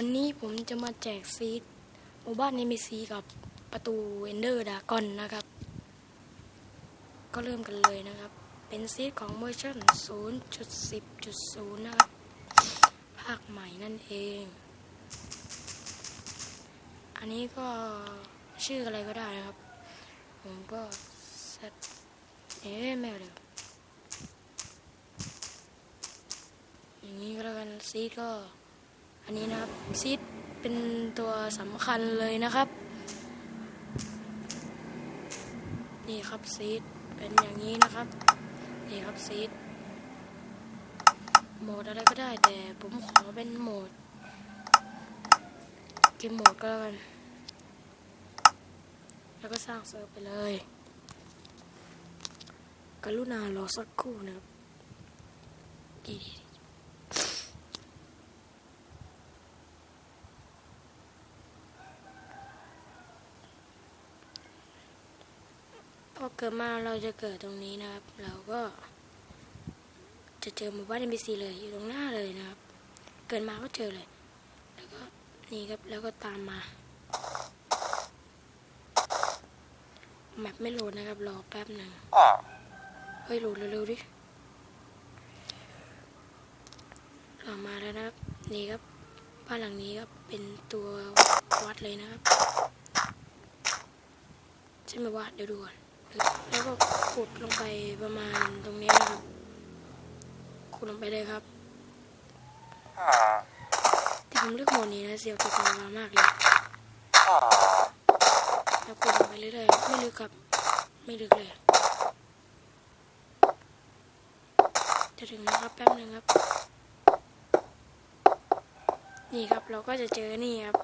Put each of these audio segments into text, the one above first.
วันนี้ผมจะมาแจกซีดหมู่บ้านนี้มีซีกับประตูเอนเดอร์ดากอนนะครับ ก็เริ่มกันเลยนะครับ เป็นซีดของเวอร์ชัน0.10.0 นะครับ ภาคใหม่นั่นเอง อันนี้ก็ชื่ออะไรก็ได้นะครับ ผมก็เซตเอ๊ะไม่เอาเดี๋ยอย่างนี้ก็แล้วกันซีดก็ อันนี้นะครับซีดเป็นตัวสำคัญเลยนะครับ นี่ครับซีดเป็นอย่างนี้นะครับ นี่ครับซีดโหมดอะไรก็ได้แต่ผมขอเป็นโหมดเกมโหมดก็แล้วกัน แล้วก็สร้างเซิร์ฟไปเลย กรุณารอสักครู่นะครับดีๆ พอ เกิดมาเราจะเกิดตรงนี้นะครับ เราก็จะเจอหมู่บ้านเอ็มบีซีเลยอยู่ตรงหน้าเลยนะครับ เกิดมาก็เจอเลย แล้วก็นี่ครับแล้วก็ตามมาแมปไม่โหลดนะครับรอแป๊บหนึ่งเฮ้ยโหลดเร็วๆดิออกมาแล้วนะครับ นี่ครับบ้านหลังนี้ครับเป็นตัววัดเลยนะครับใช่ไหมวะเดี๋ยวดูก่อน แล้วก็ขุดลงไปประมาณตรงนี้นะครับ ขุดลงไปเลยครับแต่ผมเลือกโหมดนี้นะเสียวตัวกลางมากเลยแล้วขุดลงไปเรื่อยๆไม่ลึกครับ ไม่ลึกเลย จะถึงแล้วครับแป๊บหนึงครับ นี่ครับเราก็จะเจอนี่ครับ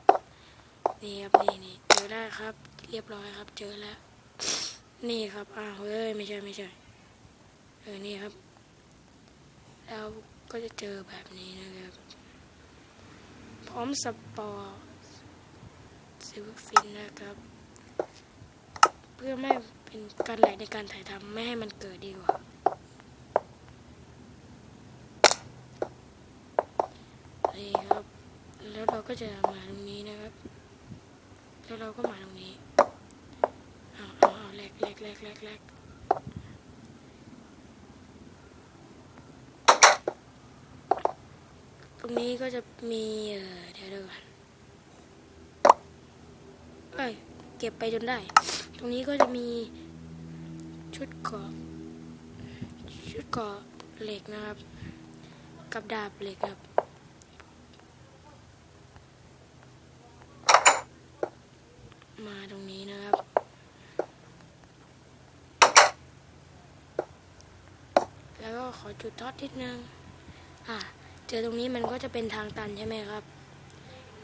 นี่ครับนี่นี่เจอได้ครับ เรียบร้อยครับ เจอแล้ว นี่ครับอ้าวเฮ้ยไม่ใช่ไม่ใช่เออนี่ครับ แล้วก็จะเจอแบบนี้นะครับ พร้อมสปอร์ซิลฟินนะครับ เพื่อไม่เป็นการไหลในการถ่ายทำไม่ให้มันเกิดดีกว่านี่ครับ แล้วเราก็จะมาตรงนี้นะครับ แล้วเราก็มาตรงนี้เอาเอาเอา แลกแลกแลกแลกแลกตรงนี้ก็จะมีเออเดี๋ยวดูก่อนเอ้ยเก็บไปจนได้ ตรงนี้ก็จะมีชุดเกาะชุดเกาะเหล็กนะครับ กับดาบเหล็กครับ มาตรงนี้นะครับ แล้วก็ข อจุดทอดนิดนึง อะ เจอตรงนี้มันก็จะเป็นทางตันใช่ไหมครับ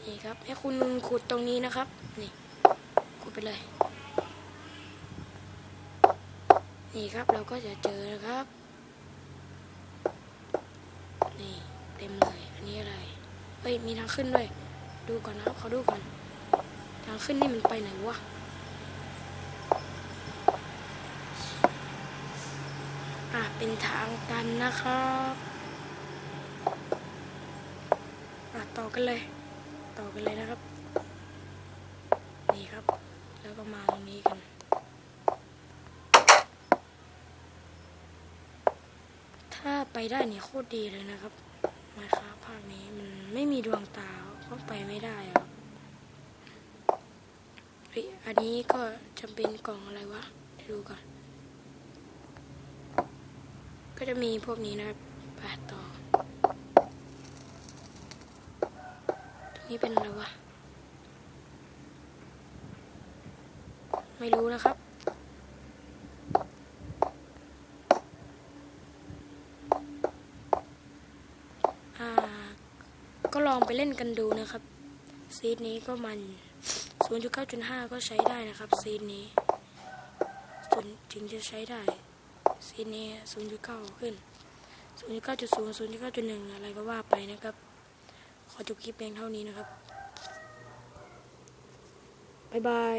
นี่ครับ ให้คุณขุดตรงนี้นะครับ นี่ ขุดไปเลย นี่ครับเราก็จะเจอนะครับ นี่เต็มเลย อันนี้อะไร เฮ้ย มีทางขึ้นด้วย ดูก่อนนะครับ ขอดูก่อน ทางขึ้นนี่มันไปไหนวะ อะเป็นทางตันนะครับอะต่อกันเลย ต่อกันเลยนะครับ นี่ครับ แล้วก็มาตรงนี้กัน ถ้าไปได้นี่โคตรดีเลยนะครับมาครับภาคนี้มันไม่มีดวงตาก็ไปไม่ได้อะครับเฮ้ยอันนี้ก็จะเป็นกล่องอะไรวะดูก่อน ก็จะมีพวกนี้นะครับไปต่อ ตรงนี้เป็นอะไรวะ ไม่รู้นะครับอ่าก็ลองไปเล่นกันดูนะครับ ซีดนี้ก็มัน 0.9.5 ก็ใช้ได้นะครับ ซีนนี้ถึงถึงจะใช้ได้ ซีนี้ศูนย์จุดเก้าขึ้นศูนย์จุดเก้าจุดศูนย์ศูนย์จุดเก้าจุดหนึ่งอะไรก็ว่าไปนะครับ ขอจบคลิปเพียงเท่านี้นะครับ บ๊ายบาย